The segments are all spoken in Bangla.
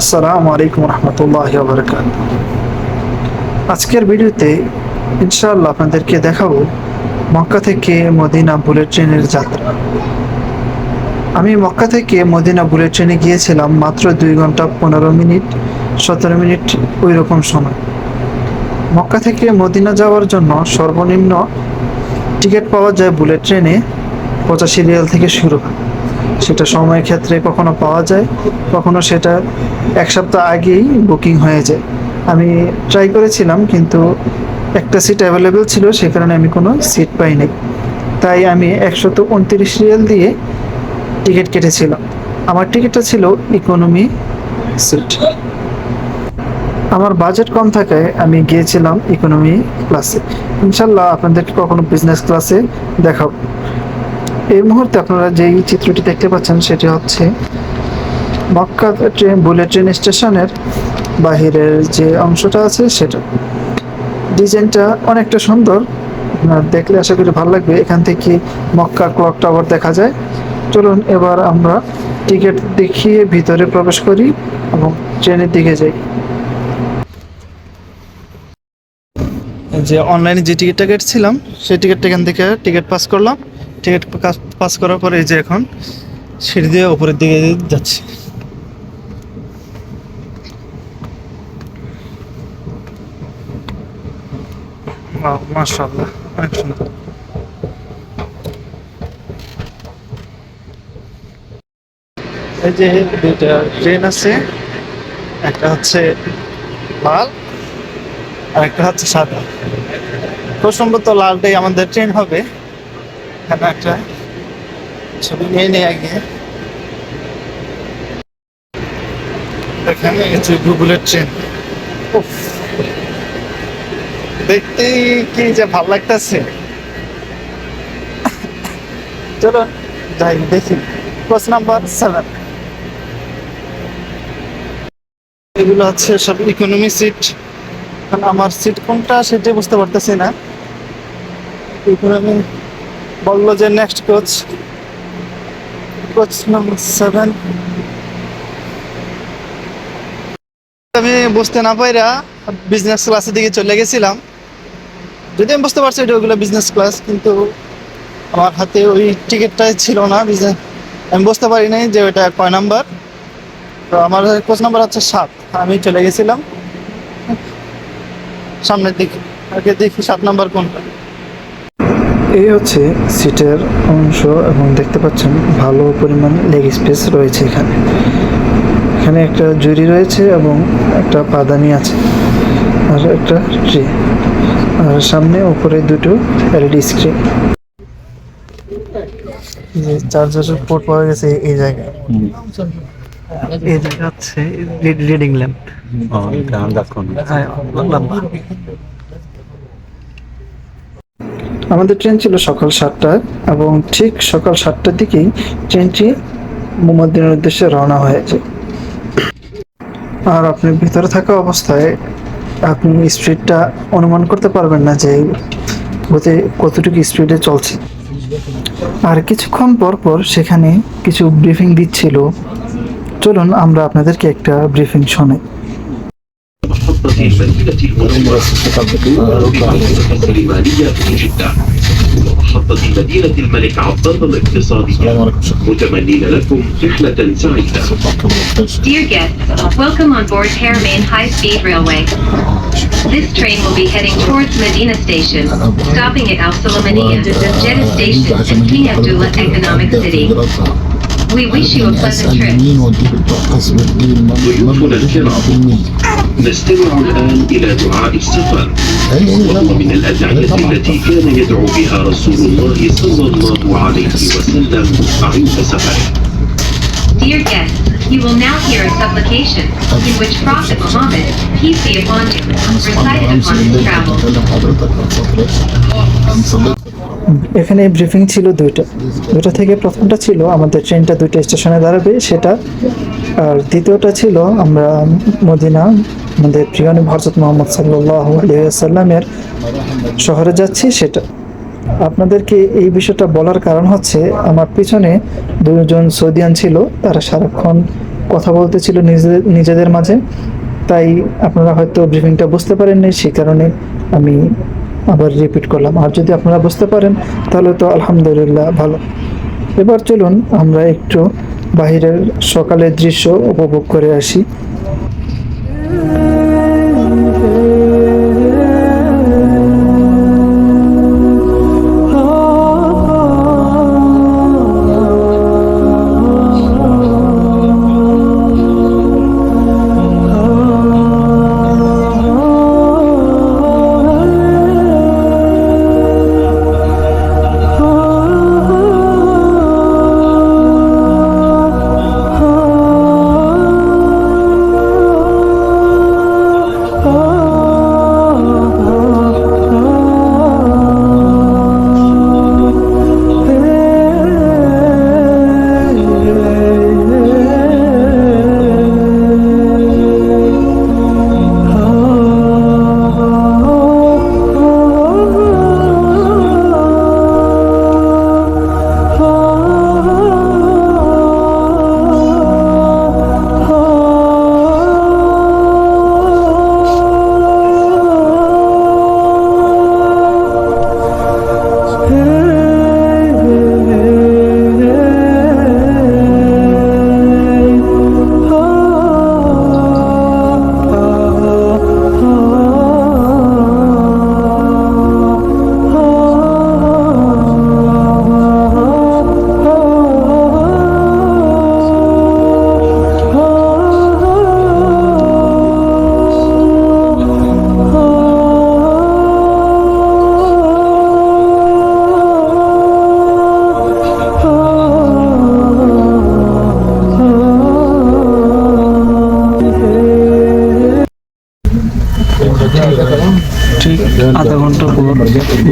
আসসালামু আলাইকুম রহমতুল্লাহ বরকাত আজকের ভিডিওতে ইনশাআল্লাহ আপনাদেরকে দেখাবো মক্কা থেকে মদিনা বুলেট ট্রেনের যাত্রা। আমি মক্কা থেকে মদিনা বুলেট ট্রেনে গিয়েছিলাম মাত্র দুই ঘণ্টা পনেরো মিনিট, সতেরো মিনিট ওই রকম সময়। মক্কা থেকে মদিনা যাওয়ার জন্য সর্বনিম্ন টিকিট পাওয়া যায় বুলেট ট্রেনে পঁচাশি রিয়াল থেকে শুরু হয়। সেটা সময় ক্ষেত্রে কখনো পাওয়া যায়, কখনো সেটা এক সপ্তাহ আগেই বুকিং হয়ে যায়। আমি ট্রাই করেছিলাম, কিন্তু একটা সিট অ্যাভেলেবেল ছিল সে কারণে আমি কোনো সিট পাইনি। তাই আমি একশত উনত্রিশ রিয়াল দিয়ে টিকিট কেটেছিলাম। আমার টিকিটটা ছিল ইকোনমি সিট আমার বাজেট কম থাকায় আমি গিয়েছিলাম ইকোনমি ক্লাসে ইনশাল্লাহ আপনাদেরকে কখনো বিজনেস ক্লাসে দেখাবো। এই মুহূর্তে আপনারা যেই চিত্রটি দেখতে পাচ্ছেন সেটি হচ্ছে মক্কা ট্রেন, বুলেট ট্রেন স্টেশনের বাহিরের যে অংশটা আছে সেটা। ডিজাইনটা অনেকটা সুন্দর। আপনার দেখলে আশা করি ভালো লাগবে। এখান থেকে মক্কা ক্লক টাওয়ার দেখা যায়। চলুন এবার আমরা টিকিট দেখিয়ে ভিতরে প্রবেশ করি এবং ট্রেনের দিকে যাই। যে অনলাইনে যে টিকিটটা কেটেছিলাম, সেই টিকিটটা এখান থেকে টিকিট পাস করলাম। টিকিট পাস করার পরে এই যে এখন সিঁড়ি দিয়ে উপরের দিকে যাচ্ছি। মাশাল্লাহ অনেক সুন্দর। এই যে দুইটা ট্রেন আছে একটা হচ্ছে লাল আর একটা হচ্ছে সাদা। খুব সম্ভবত লালটাই আমাদের ট্রেন হবে। এখানে একটা ছবি নিয়ে নিয়ে আগে। এখানে হচ্ছে গুগলের ট্রেন উফ। দেখতেই কি যে ভালো লাগতেছে। চলো যাই, দেখি। কোচ নাম্বার সেভেন এগুলো হচ্ছে সব ইকোনমি সিট আমার সিট কোনটা সেটাই বুঝতে পারতেছি না। ইকোনমি বলল যে next coach coach number seven আমি বুঝতে না পাইরা বিজনেস ক্লাসের দিকে চলে গেছিলাম। যদি আমি বুঝতে পারছি এটা ওইগুলো বিজনেস ক্লাস কিন্তু আমার হাতে ওই টিকিটটাই ছিল না বিজনেস আমি বুঝতে পারি নাই যে ওইটা কয় নাম্বার তো আমার কোচ নাম্বার হচ্ছে সাত। আমি চলে গেছিলাম। সামনের দিকে, আগে দেখি সাত নাম্বার কোনটা। এই হচ্ছে সিটের অংশ এবং দেখতে পাচ্ছেন ভালো পরিমাণ লেগ স্পেস রয়েছে এখানে। এখানে একটা জুরি রয়েছে এবং একটা পাদানি আছে আর একটা ট্রে। আর সামনে উপরে দুটো এলইডি স্ক্রিন। যে চার্জারের পোর্ট পাওয়া গেছে এই জায়গায়। এই জায়গা হচ্ছে রিডিং ল্যাম্প হ্যাঁ লম্বা আমাদের ট্রেন ছিল সকাল সাতটায় এবং ঠিক সকাল সাতটার দিকেই ট্রেনটি মোহাম্মদিনের উদ্দেশ্যে রওনা হয়েছে। আর আপনি ভিতরে থাকা অবস্থায় আপনি স্পিডটা অনুমান করতে পারবেন না যে ওতে কতটুকু স্পিডে চলছে। আর কিছুক্ষণ পর পর সেখানে কিছু ব্রিফিং দিচ্ছিল। চলুন আমরা আপনাদেরকে একটা ব্রিফিং শোনাই। محطة المدينة المنورة الإيمانية في جدة ومحطة مدينة الملك عبد الله الاقتصادية متمنين لكم رحلة سعيدة Dear guests, welcome on board Haramain High Speed Railway. This train will be heading towards Medina Station, stopping at Al Sulamaniya, Jeddah Station, and King Abdullah Economic City. We wish you a pleasant trip. ضيوفنا الكرام نستمع الآن إلى دعاء السفر وهو من الأدعية التي كان يدعو بها رسول الله صلى الله عليه وسلم عند سفره Dear guests, you will now hear a supplication in which Prophet Muhammad, peace be upon him, recited upon his travels. এখানে ব্রিফিং ছিল দুইটা। দুইটা থেকে প্রথমটা ছিল আমাদের ট্রেনটা দুইটা স্টেশনে দাঁড়াবে, সেটা, আর দ্বিতীয়টা ছিল আমরা মদিনা, আমাদের প্রিয় নবী হজরত মোহাম্মদ সাল্লাহ আলিয়াল্লামের শহরে যাচ্ছি, সেটা। আপনাদেরকে এই বিষয়টা বলার কারণ হচ্ছে, আমার পিছনে দুজন সৌদিয়ান ছিল, তারা সারাক্ষণ কথা বলতেছিল নিজেদের নিজেদের মাঝে। তাই আপনারা হয়তো ব্রিফিংটা বুঝতে পারেননি সেই কারণে আমি আবার রিপিট করলাম। আর যদি আপনারা বুঝতে পারেন, তাহলে তো আলহামদুলিল্লাহ ভালো। এবার চলুন আমরা একটু বাহিরের সকালের দৃশ্য উপভোগ করে আসি।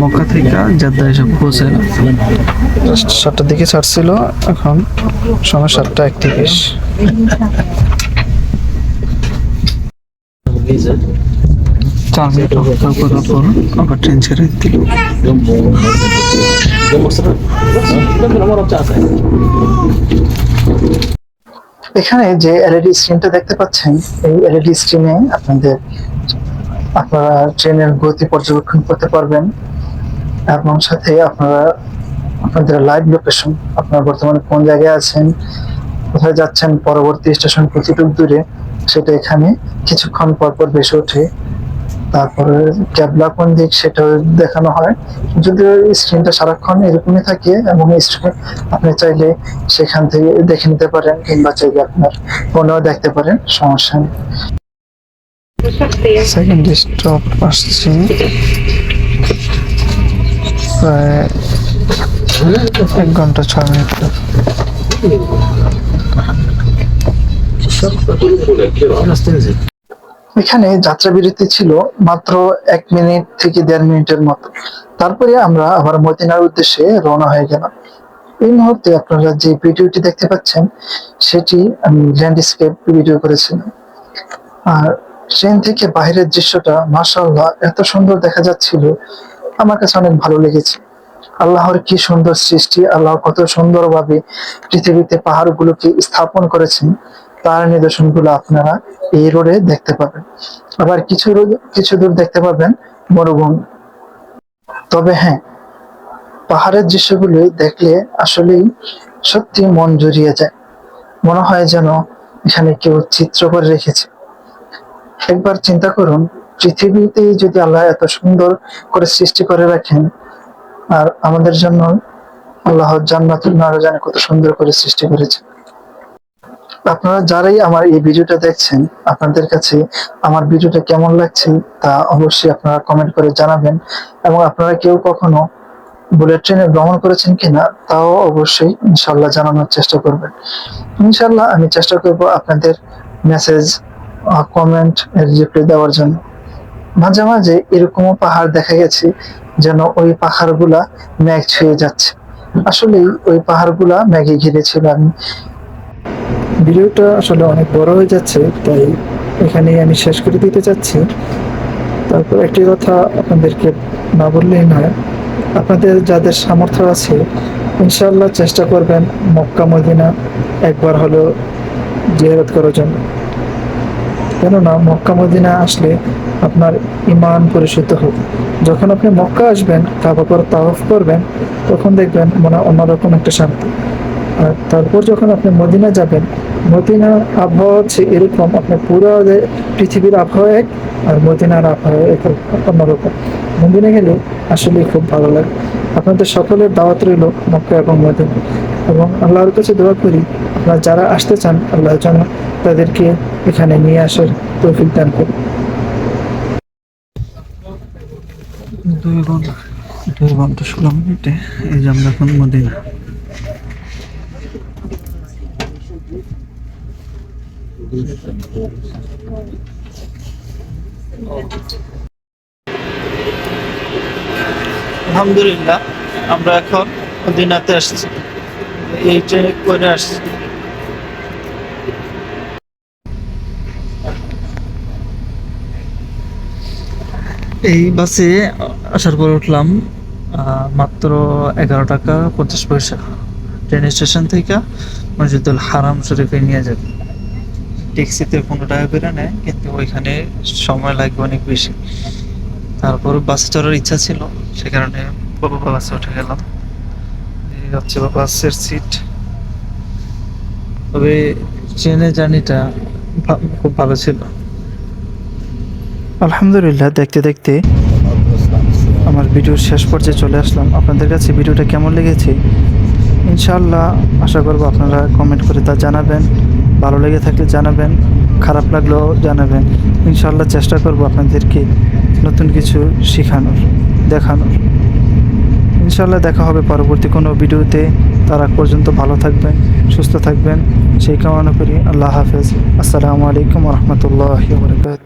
মক্কা থেকে যাত্রা এসে পৌঁছায় সাতটার দিকে ছাড়ছিল এখন সময় সাতটা একত্রিশ। ট্রানজিট অপেক্ষা করার পর আবার ট্রেন ছেড়ে দিল। এখানে যে এলইডি স্ক্রিনটা দেখতে পাচ্ছেন এই এলইডি স্ক্রিনে আপনাদের আপনারা ট্রেনের গতি পর্যবেক্ষণ করতে পারবেন। এবং সাথে আপনারা আপনাদের লাইভ লোকেশন আপনারা বর্তমানে কোন জায়গায় আছেন কোথায় যাচ্ছেন পরবর্তী স্টেশন কতটুক দূরে সেটা এখানে কিছুক্ষণ পর পর বেশি ওঠে। তারপরে ক্যাবলা কোন দিক সেটাও দেখানো হয়। যদিও স্ক্রিনটা সারাক্ষণ এরকমই থাকে এবং আপনি চাইলে সেখান থেকে দেখে নিতে পারেন কিংবা চাইলে আপনার ফোনেও দেখতে পারেন সমস্যা নেই। সেকেন্ড স্টপ আসছে। প্রায় এক ঘণ্টা, ছয় মিনিট। এখানে যাত্রা বিরতি ছিল মাত্র এক মিনিট থেকে দেড় মিনিটের মতো। তারপরে আমরা আবার মদিনার উদ্দেশ্যে রওনা হয়ে গেলাম। এই মুহূর্তে আপনারা যে ভিডিওটি দেখতে পাচ্ছেন, সেটি আমি ল্যান্ডস্কেপ ভিডিও করেছিলাম। আর ট্রেন থেকে বাইরের দৃশ্যটা, মাশাআল্লাহ, এত সুন্দর দেখা যাচ্ছিল আমার কাছে অনেক ভালো লেগেছে। আল্লাহর কি সুন্দর সৃষ্টি, আল্লাহ কত সুন্দরভাবে পৃথিবীতে পাহাড়গুলোকে স্থাপন করেছেন, তার নিদর্শনগুলো আপনারা এই রোডে দেখতে পাবেন। আবার কিছু কিছু দূর দেখতে পাবেন মরুভূমি। তবে হ্যাঁ পাহাড়ের দৃশ্যগুলো দেখলে আসলেই সত্যি মন জুড়িয়ে যায়। মনে হয় যেন এখানে কেউ চিত্র করে রেখেছে। একবার চিন্তা করুন পৃথিবীতে যদি আল্লাহ এত সুন্দর করে সৃষ্টি করে রাখেন, আর আমাদের জন্য আল্লাহ জান্নাতুল নারা জানে কত সুন্দর করে সৃষ্টি করেছে আপনারা যারাই আমার এই ভিডিওটা দেখছেন, আপনাদের কাছে আমার ভিডিওটা কেমন লাগছে তা অবশ্যই আপনারা কমেন্ট করে জানাবেন। এবং আপনারা কেউ কখনো বুলেট ট্রেনে ভ্রমণ করেছেন কিনা, তাও অবশ্যই ইনশাল্লাহ জানানোর চেষ্টা করবেন। ইনশাল্লাহ আমি চেষ্টা করব আপনাদের মেসেজ কমেন্ট রিপ্লাই দেওয়ার জন্য। মাঝে মাঝে এরকমও পাহাড় দেখা গেছে যেন ওই পাহাড়গুলা মেঘ ছুঁয়ে যাচ্ছে। আসলেই ওই পাহাড়গুলা মেঘে ঘিরেছিল আমি। ভিডিওটা আসলে অনেক বড় হয়ে যাচ্ছে, তাই এখানেই আমি শেষ করে দিতে চাচ্ছি। তারপর একটি কথা আপনাদেরকে না বললেই নয়, আপনাদের যাদের সামর্থ্য আছে ইনশাল্লাহ চেষ্টা করবেন মক্কা মদিনা একবার হলেও জিয়ারত করার জন্য। কেননা মক্কা মদিনা আসলে আপনার ইমান পরিশুদ্ধ হবে। যখন আপনি মক্কা আসবেন, কাবা করে তাওয়াফ করবেন, তখন দেখবেন মনে অন্যরকম একটা শান্তি। আর তারপর যখন আপনি মদিনা যাবেন মদিনার আবহাওয়া হচ্ছে এরকম আপনার পুরো পৃথিবীর আবহাওয়া এক, আর মদিনার আবহাওয়া এক, অন্যরকম। মদিনা গেলে আসলে খুব ভালো লাগে। আপনাদের সকলের দাওয়াত রইল মক্কা এবং মদিনা। এবং আল্লাহর কাছে দোয়া করি আপনারা যারা আসতে চান আল্লাহ যেন তাদেরকে এখানে নিয়ে আসার তৌফিক দান করি দুই ঘণ্টা দুই ঘণ্টা ষোলো মিনিটে। এই যে আমরা এখন মদিনা। আলহামদুলিল্লাহ আমরা এখন মদিনাতে আসছি। এই ট্রেনে করে আসছি। এই বাসে আসার পর উঠলাম মাত্র এগারো টাকা পঞ্চাশ পয়সা। ট্রেন স্টেশন থেকে মসজিদুল হারাম শরীফে নিয়ে যাবে। ট্যাক্সিতে পনেরো টাকা করে নেয়, কিন্তু ওইখানে সময় লাগবে অনেক বেশি। তারপর বাসে চড়ার ইচ্ছা ছিল, সে কারণে বাবা বাসে উঠে গেলাম। এই হচ্ছে বাসের সিট তবে ট্রেনের জার্নিটা খুব ভালো ছিল। আলহামদুলিল্লাহ, দেখতে দেখতে আমার ভিডিওর শেষ পর্যায়ে চলে আসলাম। আপনাদের কাছে ভিডিওটা কেমন লেগেছে? ইনশাআল্লাহ, আশা করব আপনারা কমেন্ট করে তা জানাবেন। ভালো লেগে থাকলে জানাবেন, খারাপ লাগলেও জানাবেন। ইনশাআল্লাহ, চেষ্টা করব আপনাদেরকে নতুন কিছু শেখানোর, দেখানোর। ইনশাআল্লাহ, দেখা হবে পরবর্তী কোনো ভিডিওতে। তার পর্যন্ত ভালো থাকবেন, সুস্থ থাকবেন। সেই কামনা করি, আল্লাহ হাফেজ। আসসালামু আলাইকুম রহমতুল্লাহ বরকাত